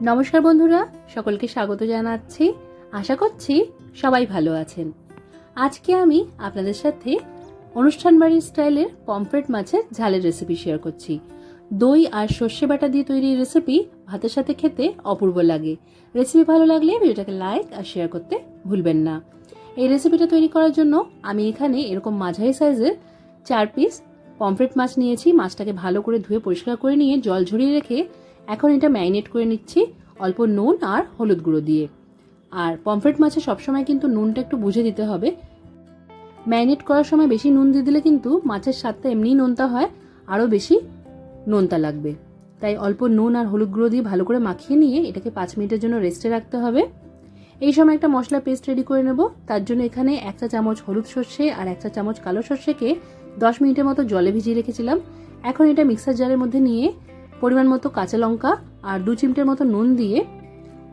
নমস্কার বন্ধুরা, সকলকে স্বাগত জানাচ্ছি। আশা করছি সবাই ভালো আছেন। আজকে আমি আপনাদের সাথে অনুষ্ঠান বাড়ির স্টাইলের পমফ্রেট মাছের ঝালের রেসিপি শেয়ার করছি। দই আর সর্ষে বাটা দিয়ে তৈরি রেসিপি ভাতের সাথে খেতে অপূর্ব লাগে। রেসিপি ভালো লাগলে ভিডিওটাকে লাইক আর শেয়ার করতে ভুলবেন না। এই রেসিপিটা তৈরি করার জন্য আমি এখানে এরকম মাঝারি সাইজের চার পিস পমফ্রেট মাছ নিয়েছি। মাছটাকে ভালো করে ধুয়ে পরিষ্কার করে নিয়ে জল ঝরিয়ে রেখে এখন এটা ম্যারিনেট করে নিচ্ছি অল্প নুন আর হলুদ গুঁড়ো দিয়ে। আর পমফ্রেট মাছে সবসময় কিন্তু নুনটা একটু বুঝে দিতে হবে। ম্যারিনেট করার সময় বেশি নুন দিয়ে দিলে কিন্তু মাছের স্বাদটা এমনিই নোনতা হয়, আরও বেশি নোনতা লাগবে। তাই অল্প নুন আর হলুদ গুঁড়ো দিয়ে ভালো করে মাখিয়ে নিয়ে এটাকে পাঁচ মিনিটের জন্য রেস্টে রাখতে হবে। এই সময় একটা মশলা পেস্ট রেডি করে নেব। তার জন্য এখানে এক চা চামচ হলুদ সর্ষে আর এক চা চামচ কালো সর্ষেকে দশ মিনিটের মতো জলে ভিজিয়ে রেখেছিলাম। এখন এটা মিক্সার জারের মধ্যে নিয়ে পরিমাণ মতো কাঁচা লঙ্কা আর দু চিমটের মতো নুন দিয়ে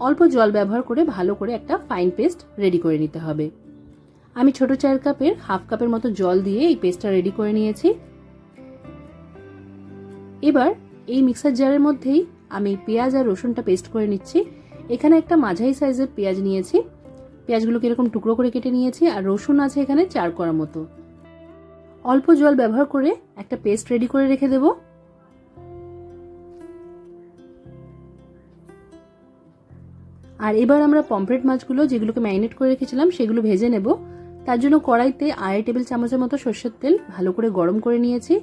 অল্প জল ব্যবহার করে ভালো করে একটা ফাইন পেস্ট রেডি করে নিতে হবে। আমি ছোট চায়ের কাপের হাফ কাপের মতো জল দিয়ে এই পেস্টটা রেডি করে নিয়েছি। এবার এই মিক্সার জারের মধ্যেই আমি পেঁয়াজ আর রসুনটা পেস্ট করে নিচ্ছি। এখানে একটা মাঝারি সাইজের পেঁয়াজ নিয়েছি। পেঁয়াজগুলোকে এরকম টুকরো করে কেটে নিয়েছি আর রসুন আছে এখানে চার করার মতো। অল্প জল ব্যবহার করে একটা পেস্ট রেডি করে রেখে দেবো। আর এবার আমরা পমফ্রেট মাছগুলো যেগুলোকে ম্যারিনেট করে রেখেছিলাম, সেগুলো ভেজে নেব। তার জন্য কড়াইতে আড়াই টেবিল চামচের মতো সর্ষের তেল ভালো করে গরম করে নিয়েছি।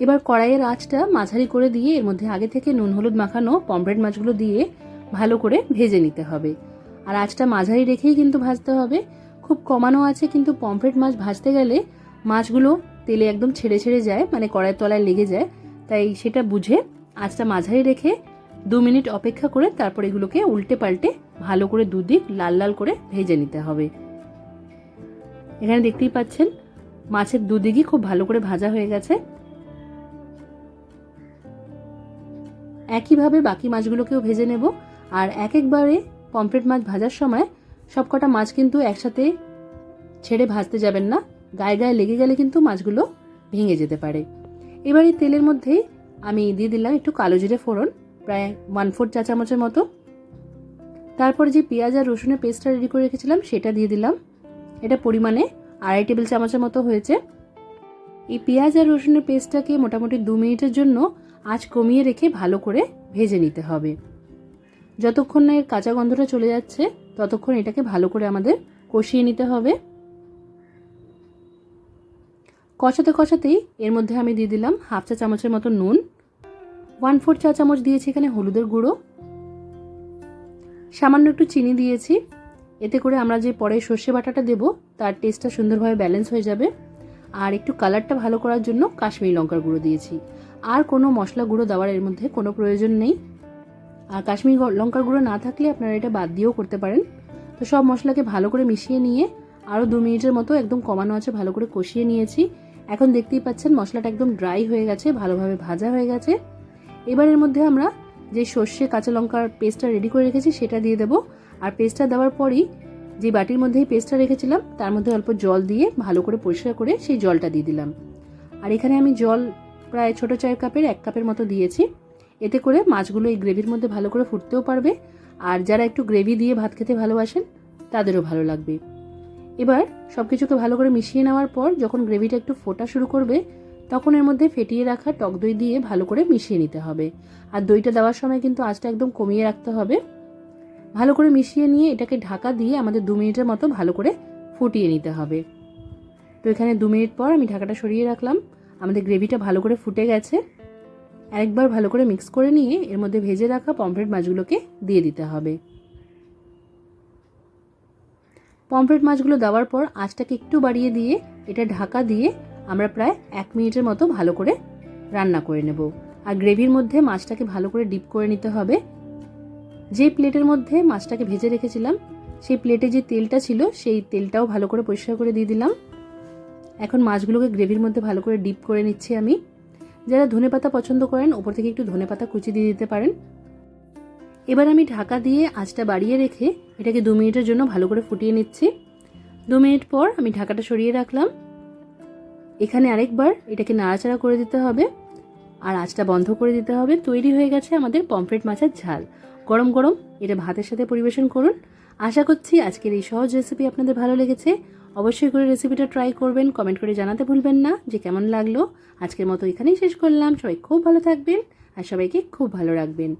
এবার কড়াইয়ের আঁচটা মাঝারি করে দিয়ে এর মধ্যে আগে থেকে নুন, হলুদ মাখানো পমফ্রেট মাছগুলো দিয়ে ভালো করে ভেজে নিতে হবে। আর আঁচটা মাঝারি রেখেই কিন্তু ভাজতে হবে। খুব কমানো আছে কিন্তু পমফ্রেট মাছ ভাজতে গেলে মাছগুলো তেলে একদম ছেড়ে ছেড়ে যায় মানে কড়াইয়ের তলায় লেগে যায়। তাই সেটা বুঝে আঁচটা মাঝারি রেখে দু মিনিট অপেক্ষা করে তারপর এগুলোকে উল্টে পাল্টে ভালো করে দুদিক লাল লাল করে ভেজে নিতে হবে। এখানে দেখতেই পাচ্ছেন, মাছের দুদিকই খুব ভালো করে ভাজা হয়ে গেছে। একইভাবে বাকি মাছগুলোকেও ভেজে নেব। আর এক একবারে পমফ্রেট মাছ ভাজার সময় সবকটা মাছ কিন্তু একসাথে ছেড়ে ভাজতে যাবেন না। গায়ে গায়ে লেগে গেলে কিন্তু মাছগুলো ভেঙে যেতে পারে। এবার এই তেলের মধ্যেই আমি দিয়ে দিলাম একটু কালো জিরে ফোড়ন। প্রায় ওয়ান ফোর চা চামচের মতো। তারপরে যে পেঁয়াজ আর রসুনের পেস্টটা রেডি করে রেখেছিলাম, সেটা দিয়ে দিলাম। এটা পরিমাণে আড়াই টেবিল চামচের মতো হয়েছে। এই পেঁয়াজ আর রসুনের পেস্টটাকে মোটামুটি দু মিনিটের জন্য আঁচ কমিয়ে রেখে ভালো করে ভেজে নিতে হবে। যতক্ষণ না এর কাঁচা গন্ধটা চলে যাচ্ছে, ততক্ষণ এটাকে ভালো করে আমাদের কষিয়ে নিতে হবে। কষাতে কষাতেই এর মধ্যে আমি দিয়ে দিলাম হাফ চা চামচের মতো নুন। ওয়ান ফোর চা চামচ দিয়েছি এখানে হলুদের গুঁড়ো। সামান্য একটু চিনি দিয়েছি। এতে করে আমরা যে পরে সর্ষে বাটাটা দেব, তার টেস্টটা সুন্দরভাবে ব্যালেন্স হয়ে যাবে। আর একটু কালারটা ভালো করার জন্য কাশ্মীরি লঙ্কার গুঁড়ো দিয়েছি। আর কোনো মশলা গুঁড়ো দেওয়ার এর মধ্যে কোনো প্রয়োজন নেই। আর কাশ্মীরি লঙ্কার গুঁড়ো না থাকলে আপনারা এটা বাদ দিয়েও করতে পারেন। তো সব মশলাকে ভালো করে মিশিয়ে নিয়ে আরও দু মিনিটের মতো একদম কমানো আছে, ভালো করে কষিয়ে নিয়েছি। এখন দেখতেই পাচ্ছেন মশলাটা একদম ড্রাই হয়ে গেছে, ভালোভাবে ভাজা হয়ে গেছে। এবার এর মধ্যে আমরা যে সর্ষে, কাঁচা লঙ্কার পেস্টটা রেডি করে রেখেছি, সেটা দিয়ে দেবো। আর পেস্টটা দেওয়ার পরই যে বাটির মধ্যেই পেস্টটা রেখেছিলাম, তার মধ্যে অল্প জল দিয়ে ভালো করে পরিষ্কার করে সেই জলটা দিয়ে দিলাম। আর এখানে আমি জল প্রায় ছোটো চায়ের কাপের, এক কাপের মতো দিয়েছি। এতে করে মাছগুলো এই গ্রেভির মধ্যে ভালো করে ফুটতেও পারবে। আর যারা একটু গ্রেভি দিয়ে ভাত খেতে ভালোবাসেন, তাদেরও ভালো লাগবে। এবার সব কিছুকে ভালো করে মিশিয়ে নেওয়ার পর যখন গ্রেভিটা একটু ফোটা শুরু করবে তখন এর মধ্যে ফেটিয়ে রাখা টক দই দিয়ে ভালো করে মিশিয়ে নিতে হবে। আর দইটা দেওয়ার সময় কিন্তু আঁচটা একদম কমিয়ে রাখতে হবে। ভালো করে মিশিয়ে নিয়ে এটাকে ঢাকা দিয়ে আমাদের দু মিনিটের মতো ভালো করে ফুটিয়ে নিতে হবে। তো এখানে দু মিনিট পর আমি ঢাকাটা সরিয়ে রাখলাম। আমাদের গ্রেভিটা ভালো করে ফুটে গেছে। একবার ভালো করে মিক্স করে নিয়ে এর মধ্যে ভেজে রাখা পমফ্রেট মাছগুলোকে দিয়ে দিতে হবে। পমফ্রেট মাছগুলো দেওয়ার পর আঁচটাকে একটু বাড়িয়ে দিয়ে এটা ঢাকা দিয়ে আমরা প্রায় এক মিনিটের মতো ভালো করে রান্না করে নেব। আর গ্রেভির মধ্যে মাছটাকে ভালো করে ডিপ করে নিতে হবে। যে প্লেটের মধ্যে মাছটাকে ভেজে রেখেছিলাম, সেই প্লেটে যে তেলটা ছিল, সেই তেলটাও ভালো করে পরিষ্কার করে দিয়ে দিলাম। এখন মাছগুলোকে গ্রেভির মধ্যে ভালো করে ডিপ করে নিচ্ছি আমি। যারা ধনে পাতা পছন্দ করেন, ওপর থেকে একটু ধনে পাতা কুচি দিয়ে দিতে পারেন। এবার আমি ঢাকা দিয়ে আঁচটা বাড়িয়ে রেখে এটাকে দু মিনিটের জন্য ভালো করে ফুটিয়ে নিচ্ছি। দু মিনিট পর আমি ঢাকাটা সরিয়ে রাখলাম। এখানে আরেকবার এটাকে নাড়াচাড়া করে দিতে হবে। আর আঁচটা বন্ধ করে দিতে হবে। তৈরি হয়ে গেছে আমাদের পমফ্রেট মাছের ঝাল। গরম গরম এটা ভাতের সাথে পরিবেশন করুন। আশা করছি আজকের এই সহজ রেসিপি আপনাদের ভালো লেগেছে। অবশ্যই করে রেসিপিটা ট্রাই করবেন। কমেন্ট করে জানাতে ভুলবেন না। যে কেমন লাগল, আজকের মতো এখানেই শেষ করলাম। সবাই খুব ভালো থাকবেন আর সবাইকে খুব ভালো রাখবেন।